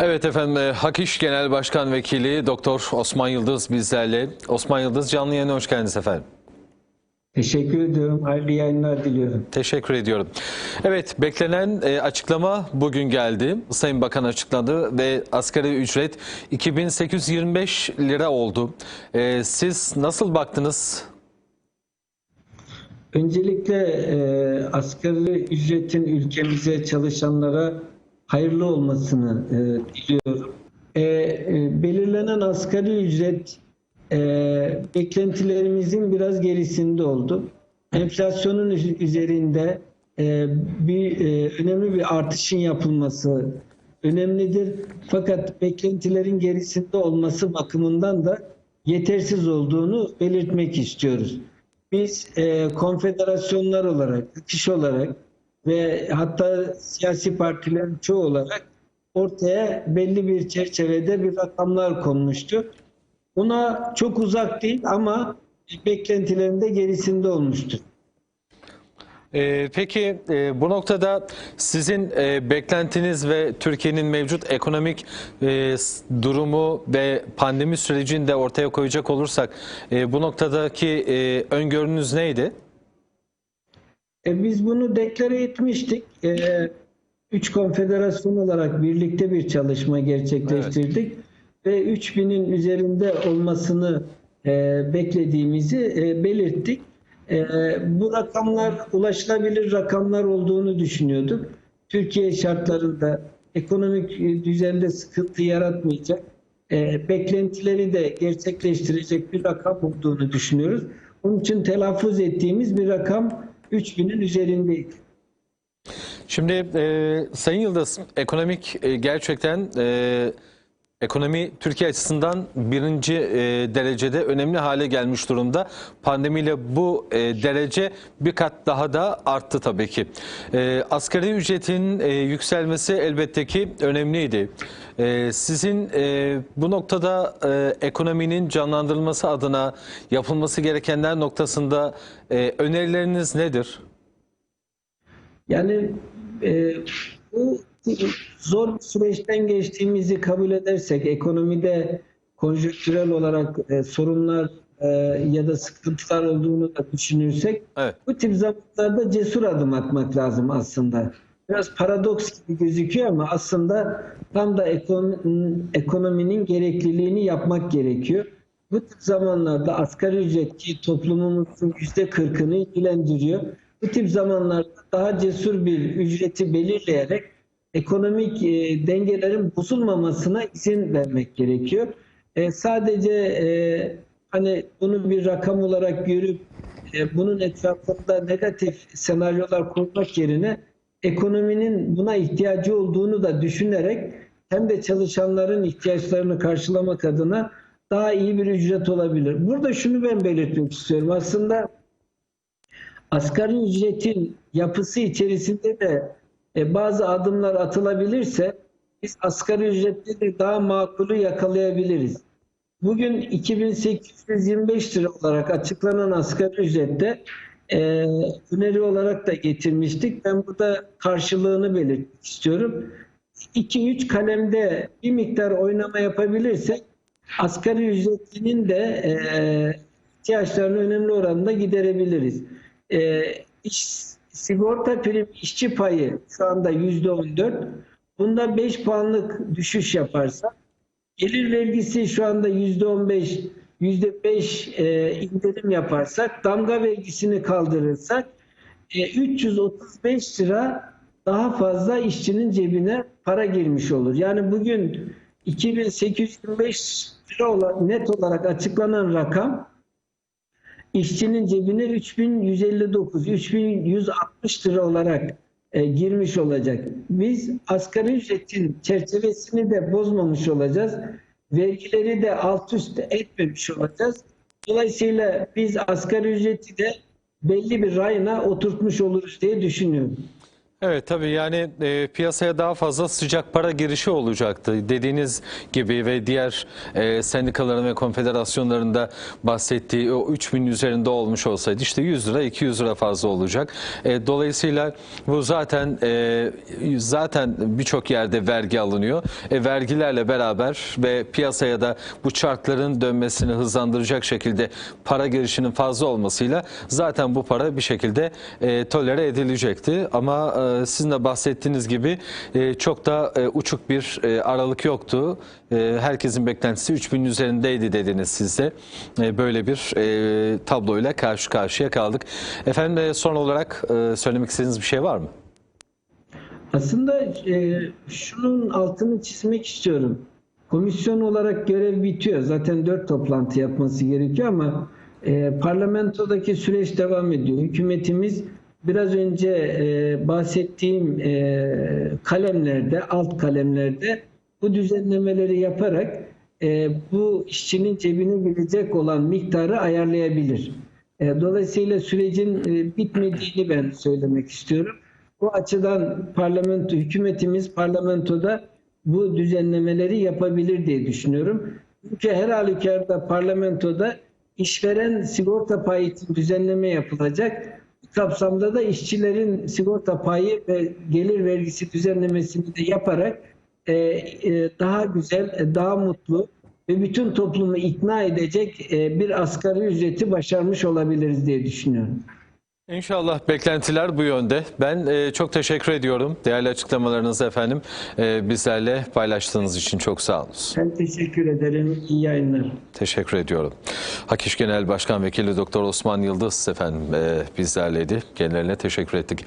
Evet efendim e, Hak İş Genel Başkan Vekili Doktor Osman Yıldız bizlerle. Osman Yıldız canlı yayına hoş geldiniz efendim. Teşekkür ediyorum. Hayırlı yayınlar diliyorum. Teşekkür ediyorum. Evet beklenen e, açıklama bugün geldi. Sayın Bakan açıkladı ve asgari ücret 2825 lira oldu. E, siz nasıl baktınız? Öncelikle e, asgari ücretin ülkemize çalışanlara hayırlı olmasını e, diliyorum. E, e, belirlenen asgari ücret e, beklentilerimizin biraz gerisinde oldu. Enflasyonun üz- üzerinde e, bir e, önemli bir artışın yapılması önemlidir. Fakat beklentilerin gerisinde olması bakımından da yetersiz olduğunu belirtmek istiyoruz. Biz e, konfederasyonlar olarak, kişi olarak ve hatta siyasi partilerin çoğu olarak ortaya belli bir çerçevede bir rakamlar konmuştu. Buna çok uzak değil ama beklentilerin de gerisinde olmuştur. E, peki e, bu noktada sizin e, beklentiniz ve Türkiye'nin mevcut ekonomik e, durumu ve pandemi sürecini de ortaya koyacak olursak e, bu noktadaki e, öngörünüz neydi? E, biz bunu deklare etmiştik. E, üç konfederasyon olarak birlikte bir çalışma gerçekleştirdik. Ve 3000'in üzerinde olmasını e, beklediğimizi e, belirttik. E, bu rakamlar ulaşılabilir rakamlar olduğunu düşünüyorduk. Türkiye şartlarında ekonomik e, düzende sıkıntı yaratmayacak, e, beklentileri de gerçekleştirecek bir rakam olduğunu düşünüyoruz. Onun için telaffuz ettiğimiz bir rakam 3000'in üzerindeydi. Şimdi e, Sayın Yıldız, ekonomik e, gerçekten e, ekonomi Türkiye açısından birinci e, derecede önemli hale gelmiş durumda. Pandemiyle bu e, derece bir kat daha da arttı tabii ki. E, asgari ücretin e, yükselmesi elbette ki önemliydi. E, sizin e, bu noktada e, ekonominin canlandırılması adına yapılması gerekenler noktasında e, önerileriniz nedir? Yani e, bu zor bir süreçten geçtiğimizi kabul edersek, ekonomide konjonktürel olarak e, sorunlar e, ya da sıkıntılar olduğunu da düşünürsek, Evet. bu tip zamanlarda cesur adım atmak lazım aslında. Biraz paradoks gibi gözüküyor ama aslında tam da ekon- ekonominin gerekliliğini yapmak gerekiyor. Bu tip zamanlarda asgari ücret ki toplumumuzun yüzde kırkını ilgilendiriyor. Bu tip zamanlarda daha cesur bir ücreti belirleyerek ekonomik e, dengelerin bozulmamasına izin vermek gerekiyor. E, sadece e, hani bunu bir rakam olarak görüp bunun etrafında negatif senaryolar kurmak yerine ekonominin buna ihtiyacı olduğunu da düşünerek hem de çalışanların ihtiyaçlarını karşılamak adına daha iyi bir ücret olabilir. Burada şunu ben belirtmek istiyorum. Aslında asgari ücretin yapısı içerisinde de e, bazı adımlar atılabilirse biz asgari ücretleri daha makulü yakalayabiliriz. Bugün 2825 lira olarak açıklanan asgari ücrette e, öneri olarak da getirmiştik. Ben burada karşılığını belirtmek istiyorum. 2-3 kalemde bir miktar oynama yapabilirsek asgari ücretinin de e, ihtiyaçlarını önemli oranda giderebiliriz. E, iş, sigorta prim işçi payı şu anda yüzde on dört. Bunda 5 puanlık düşüş yaparsa gelir vergisi şu anda yüzde on beş, yüzde beş e, indirim yaparsak, damga vergisini kaldırırsak e, 335 lira daha fazla işçinin cebine para girmiş olur. Yani bugün 2825 lira net olarak açıklanan rakam işçinin cebine 3159, 3160 lira olarak e, girmiş olacak. Biz asgari ücretin çerçevesini de bozmamış olacağız. Vergileri de alt üst etmemiş olacağız. Dolayısıyla biz asgari ücreti de belli bir rayına oturtmuş oluruz diye düşünüyorum. Evet tabii yani e, piyasaya daha fazla sıcak para girişi olacaktı. Dediğiniz gibi ve diğer e, sendikaların ve konfederasyonların da bahsettiği o 3000 üzerinde olmuş olsaydı işte 100 lira 200 lira fazla olacak. E, dolayısıyla bu zaten e, zaten birçok yerde vergi alınıyor. E, vergilerle beraber ve piyasaya da bu çarkların dönmesini hızlandıracak şekilde para girişinin fazla olmasıyla zaten bu para bir şekilde e, tolere edilecekti. Ama e, sizin de bahsettiğiniz gibi e, çok da e, uçuk bir e, aralık yoktu. Herkesin beklentisi 3000 üzerindeydi dediniz siz de. Böyle bir tabloyla karşı karşıya kaldık. Efendim son olarak söylemek istediğiniz bir şey var mı? Aslında şunun altını çizmek istiyorum. Komisyon olarak görev bitiyor. Zaten dört toplantı yapması gerekiyor ama e, parlamentodaki süreç devam ediyor. Hükümetimiz biraz önce e, bahsettiğim e, kalemlerde, alt kalemlerde bu düzenlemeleri yaparak e, bu işçinin cebine girecek olan miktarı ayarlayabilir. E, dolayısıyla sürecin e, bitmediğini ben söylemek istiyorum. Bu açıdan parlamento, hükümetimiz parlamentoda bu düzenlemeleri yapabilir diye düşünüyorum. Çünkü her halükarda parlamentoda işveren sigorta payı için düzenleme yapılacak. Kapsamda da işçilerin sigorta payı ve gelir vergisi düzenlemesini de yaparak e, e, daha güzel, e, daha mutlu ve bütün toplumu ikna edecek e, bir asgari ücreti başarmış olabiliriz diye düşünüyorum. İnşallah beklentiler bu yönde. Ben e, çok teşekkür ediyorum değerli açıklamalarınızı efendim. E, bizlerle paylaştığınız için çok sağ olun. Ben teşekkür ederim. İyi yayınlar. Teşekkür ediyorum. Hak İş Genel Başkan Vekili Doktor Osman Yıldız efendim e, bizlerleydi. Kendilerine teşekkür ettik.